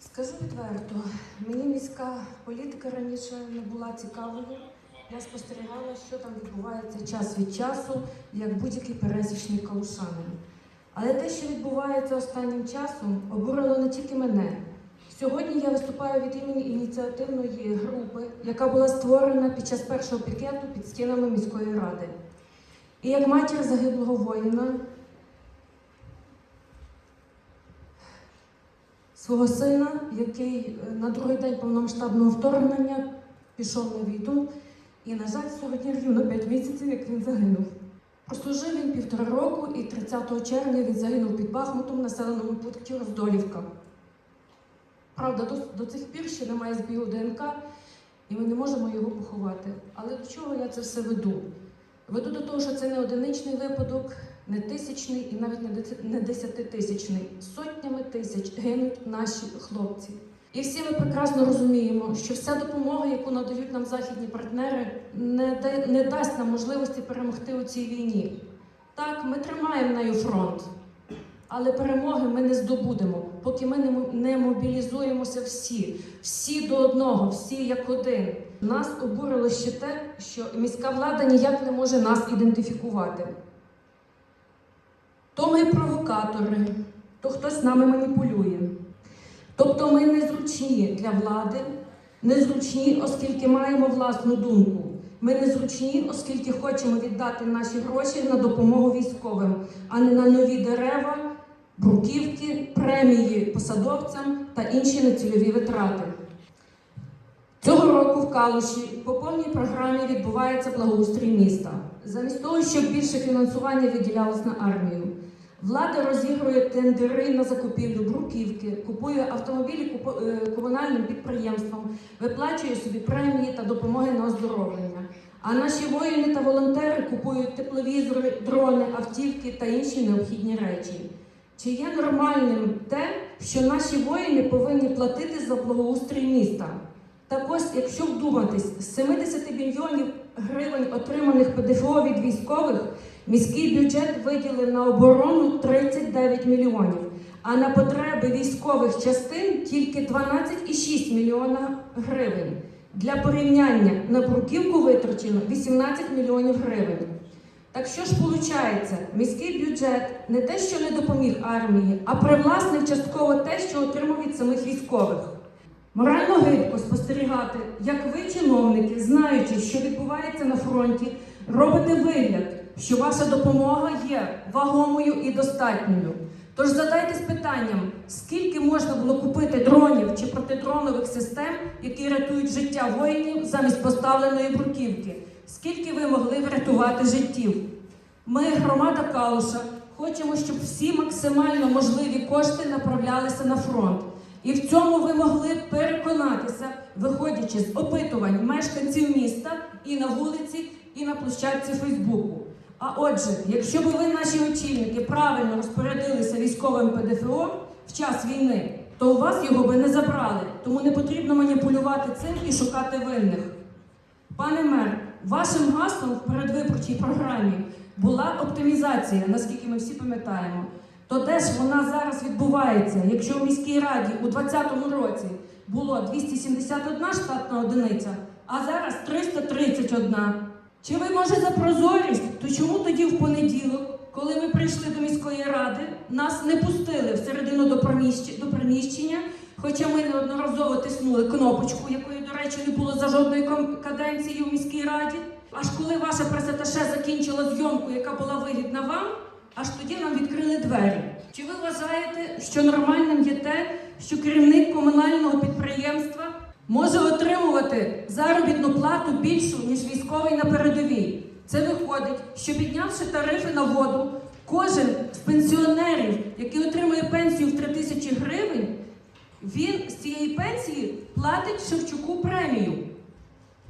Скажу відверто, мені міська політика раніше не була цікавою. Я спостерігала, що там відбувається час від часу, як будь-який пересічний калушанин. Але те, що відбувається останнім часом, обурило не тільки мене. Сьогодні я виступаю від імені ініціативної групи, яка була створена під час першого пікету під стінами міської ради. І як матір загиблого воїна, свого сина, який е, на другий день повномасштабного вторгнення пішов на війну. І, на жаль, сьогодні рівно 5 місяців, як він загинув. Прослужив він півтора року, і 30 червня він загинув під Бахмутом в населеному пункті Роздолівка. Правда, до, до цих пір ще немає збігу ДНК, і ми не можемо його поховати. Але до чого я це все веду? Веду до того, що це не одиничний випадок, не тисячний і навіть не десятитисячний. Сотнями тисяч гинуть наші хлопці. І всі ми прекрасно розуміємо, що вся допомога, яку надають нам західні партнери, не, да- не дасть нам можливості перемогти у цій війні. Так, ми тримаємо нею фронт, але перемоги ми не здобудемо, поки ми не, не мобілізуємося всі, всі до одного, всі як один. Нас обурило ще те, що міська влада ніяк не може нас ідентифікувати. То ми провокатори, то хтось нами маніпулює. Тобто ми незручні для влади, незручні, оскільки маємо власну думку. Ми незручні, оскільки хочемо віддати наші гроші на допомогу військовим, а не на нові дерева, бруківки, премії посадовцям та інші нецільові витрати. Цього року в Калуші по повній програмі відбувається благоустрій міста. Замість того, щоб більше фінансування виділялось на армію. Влада розігрує тендери на закупівлю бруківки, купує автомобілі е, комунальним підприємствам, виплачує собі премії та допомоги на оздоровлення. А наші воїни та волонтери купують тепловізори, дрони, автівки та інші необхідні речі. Чи є нормальним те, що наші воїни повинні платити за благоустрій міста? Так ось, якщо вдуматись, з 70 мільйонів гривень, отриманих ПДФО від військових, міський бюджет виділив на оборону 39 мільйонів, а на потреби військових частин тільки 12,6 мільйона гривень. Для порівняння на бруківку витрачено 18 мільйонів гривень. Так що ж виходить, міський бюджет не те, що не допоміг армії, а привласнив частково те, що отримав від самих військових. Морально гидко спостерігати, як ви, чиновники, знаючи, що відбувається на фронті, робите вигляд, що ваша допомога є вагомою і достатньою. Тож задайтесь питанням, скільки можна було купити дронів чи протидронових систем, які рятують життя воїнів замість поставленої бруківки? Скільки ви могли врятувати життів? Ми, громада Калуша, хочемо, щоб всі максимально можливі кошти направлялися на фронт. І в цьому ви могли переконатися, виходячи з опитувань мешканців міста і на вулиці, і на площадці Фейсбуку. А отже, якщо б ви, наші очільники, правильно розпорядилися військовим ПДФО в час війни, то у вас його би не забрали, тому не потрібно маніпулювати цим і шукати винних. Пане мер, вашим гаслом в передвиборчій програмі була оптимізація, наскільки ми всі пам'ятаємо. То де ж вона зараз відбувається, якщо в міській раді у 2020 році було 271 штатна одиниця, а зараз 331. Чи ви може за прозорість? То чому тоді в понеділок, коли ми прийшли до міської ради, нас не пустили всередину до приміщ- до приміщення, хоча ми неодноразово тиснули кнопочку, якої, до речі, не було за жодної каденції в міській раді. Аж коли ваша пресаташе закінчила зйомку, яка була вигідна вам, аж тоді нам відкрили двері. Чи ви вважаєте, що нормальним є те, що керівник комунального підприємства може отримувати заробітну плату більшу, ніж військовий на передовій? Це виходить, що піднявши тарифи на воду, кожен з пенсіонерів, який отримує пенсію в 3 тисячі гривень, він з цієї пенсії платить Шевчуку премію.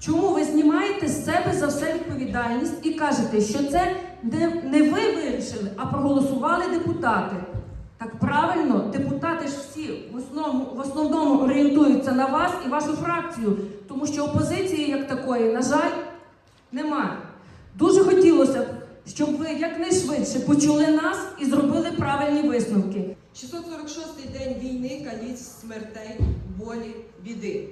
Чому ви знімаєте з себе за все відповідальність і кажете, що це не, ви вирішили, а проголосували депутати? Так правильно, депутати ж всі в основному, в основному орієнтуються на вас і вашу фракцію, тому що опозиції як такої, на жаль, немає. Дуже хотілося б, щоб ви якнайшвидше почули нас і зробили правильні висновки. 646-й день війни, каліць, смертей, болі, біди.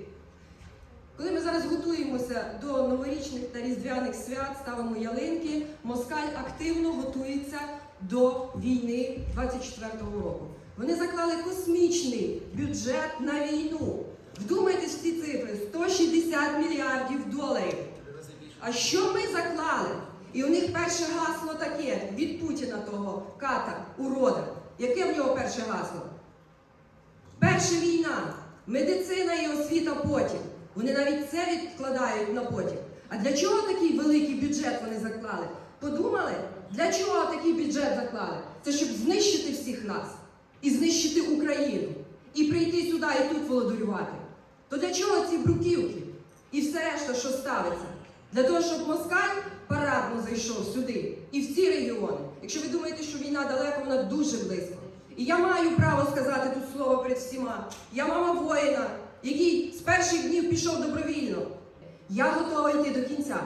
Коли ми зараз готуємося до новорічних та різдвяних свят, ставимо ялинки, москаль активно готується до війни 24-го року. Вони заклали космічний бюджет на війну. Вдумайтесь в ці цифри: 160 мільярдів доларів. А що ми заклали? І у них перше гасло таке від Путіна того ката, урода. Яке в нього перше гасло? Перша війна, медицина і освіта потім. Вони навіть це відкладають на потім. А для чого такий великий бюджет вони заклали? Подумали, для чого такий бюджет заклали? Це щоб знищити всіх нас і знищити Україну, і прийти сюди і тут володарювати. То для чого ці бруківки і все решта, що ставиться? Для того, щоб москаль парадно зайшов сюди і в ці регіони. Якщо ви думаєте, що війна далеко, вона дуже близько. І я маю право сказати тут слово перед всіма. Я мама воїна, який з перших днів пішов добровільно. Я готова йти до кінця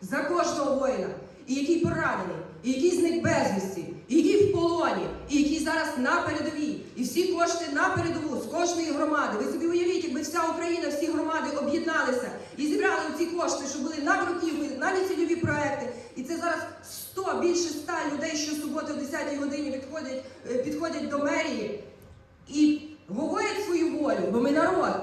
за кожного воїна, і який поранений, і який зник безвісті, і який в полоні, і який зараз на передовій. І всі кошти на передову з кожної громади. Ви собі уявіть, якби вся Україна, всі громади об'єдналися і зібрали ці кошти, що були на бруківки, на нецільові проекти. І це зараз 100, більше 100 людей щосуботи о 10 годині відходять, е, підходять до мерії і говорять свою волю, бо ми народ.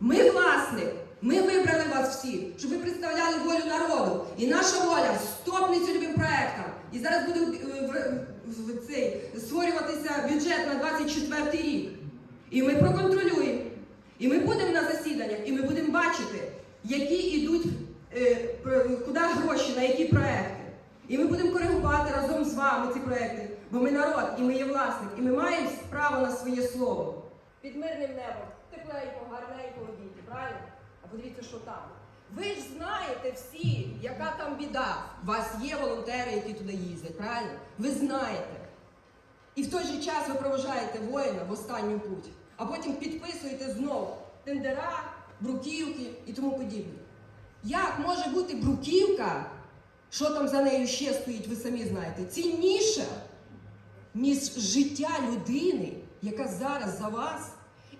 Ми власник. Ми вибрали вас всі, щоб ви представляли волю народу. І наша воля стоп нецільовим проектам. І зараз буде е, в цей створюватися бюджет на 24 рік. І ми проконтролюємо. І ми будемо на засіданнях, і ми будемо бачити, які йдуть, е, куди гроші, на які проекти. І ми будемо коригувати разом з вами ці проекти. Бо ми народ, і ми є власник, і ми маємо право на своє слово. Під мирним небом, тепленько, гарненько обійти, правильно? Подивіться, що там. Ви ж знаєте всі, яка там біда. У вас є волонтери, які туди їздять, правильно? Ви знаєте. І в той же час ви проважаєте воїна в останню путь, а потім підписуєте знову тендера, бруківки і тому подібне. Як може бути бруківка, що там за нею ще стоїть, ви самі знаєте, цінніша, ніж життя людини, яка зараз за вас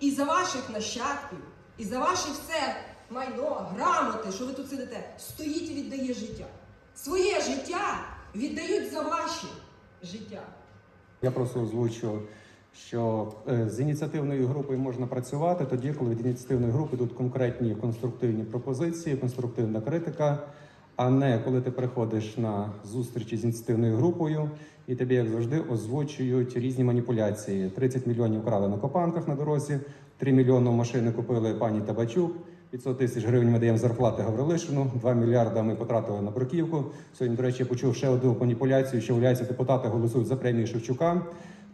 і за ваших нащадків, і за ваше все майно, грамоти, що ви тут сидите, стоїть і віддає життя. Своє життя віддають за ваше життя. Я просто озвучу, що е, з ініціативною групою можна працювати тоді, коли від ініціативної групи йдуть конкретні конструктивні пропозиції, конструктивна критика, а не коли ти приходиш на зустрічі з ініціативною групою і тобі, як завжди, озвучують різні маніпуляції. 30 мільйонів крали на копанках на дорозі, 3 мільйони машини купили пані Табачук. 500 тисяч гривень ми даємо зарплати Гаврилишину, 2 мільярда ми потратили на бруківку. Сьогодні, до речі, я почув ще одну маніпуляцію, що виявляється, депутати голосують за премію Шевчука.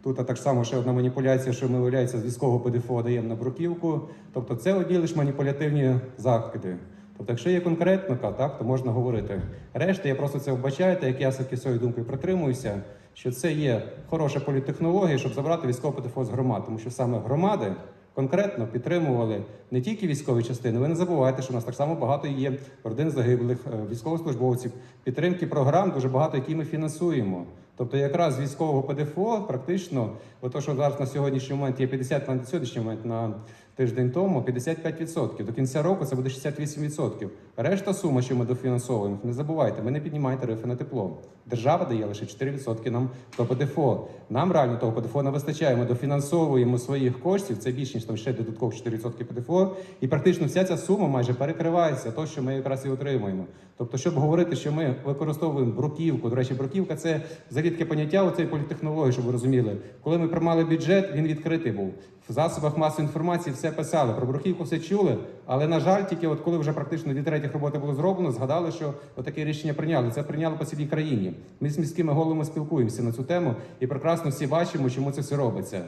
Тут а так само ще одна маніпуляція, що ми виявляється з військового ПДФО даємо на бруківку. Тобто це одні лише маніпулятивні закиди. Тобто, якщо є конкретника, так то можна говорити. Решта, я просто це вбачаєте, як я все своєю думкою притримуюся, що це є хороша політтехнологія, щоб забрати військове ПДФО з громад, тому що саме громади конкретно підтримували не тільки військові частини. Ви не забувайте, що у нас так само багато є родин загиблих, е, військовослужбовців, підтримки програм, дуже багато, які ми фінансуємо. Тобто, якраз військового ПДФО практично, ото що зараз на сьогоднішній момент є 50 на сьогоднішній момент на тиждень тому 55%. До кінця року це буде 68%. Решта сума, що ми дофінансовуємо, не забувайте, ми не піднімаємо тарифи на тепло. Держава дає лише 4% нам до ПДФО. Нам реально того ПДФО не вистачає. Ми дофінансовуємо своїх коштів. Це більше ніж там ще додатково 4% ПДФО. І практично вся ця сума майже перекривається, то що ми якраз і отримуємо. Тобто, щоб говорити, що ми використовуємо бруківку. До речі, бруківка це взагалі таке поняття у цієї політехнології, щоб ви розуміли. Коли ми приймали бюджет, він відкритий був. В засобах масової інформації все писали. Про бруківку все чули. Але на жаль, тільки от коли вже практично дві третіх роботи було зроблено, згадали, що отаке рішення прийняли. Це прийняли по цілій країні. Ми з міськими головами спілкуємося на цю тему і прекрасно всі бачимо, чому це все робиться.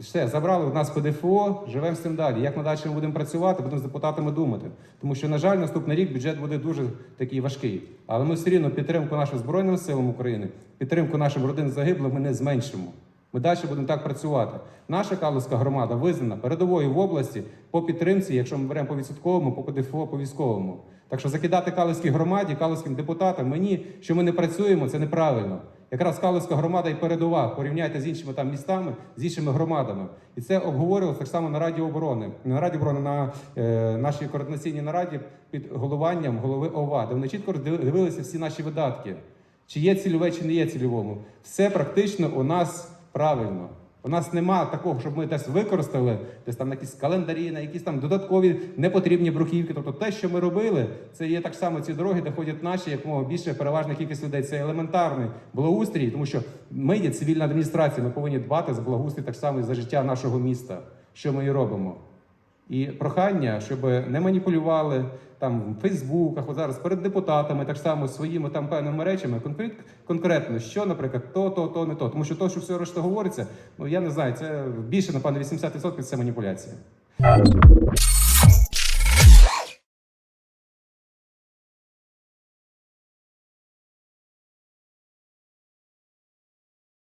Все, забрали в нас ПДФО, живемо з цим далі. Як ми далі будемо працювати, будемо з депутатами думати. Тому що, на жаль, наступний рік бюджет буде дуже такий важкий. Але ми все рівно підтримку нашим Збройним силам України, підтримку нашим родинам загиблих ми не зменшимо. Ми далі будемо так працювати. Наша Калузька громада визнана передовою в області по підтримці, якщо ми беремо по відсотковому, по ПДФО, по військовому. Так що закидати Калузькій громаді, Калузьким депутатам, мені, що ми не працюємо, це неправильно. Якраз Калицька громада і передова. Порівняйте з іншими там містами, з іншими громадами. І це обговорювалося так само на Раді оборони. На Раді оборони, на е, нашій координаційній нараді під головуванням голови ОВА, де вони чітко дивилися всі наші видатки. Чи є цільове, чи не є цільовому. Все практично у нас правильно. У нас нема такого, щоб ми десь використали десь там якісь календарі, на якісь там додаткові непотрібні брухівки. Тобто те, що ми робили, це є так само ці дороги, де ходять наші, якомога більше переважна кількість людей. Це елементарний благоустрій, тому що ми є цивільна адміністрація, ми повинні дбати за благоустрій так само і за життя нашого міста, що ми і робимо. І прохання, щоб не маніпулювали там в Фейсбуках, от зараз перед депутатами, так само своїми там певними речами, конкрет, конкретно, що, наприклад, то, то, то, не то. Тому що то, що все решта говориться, ну я не знаю, це більше, напевно, 80% це маніпуляція.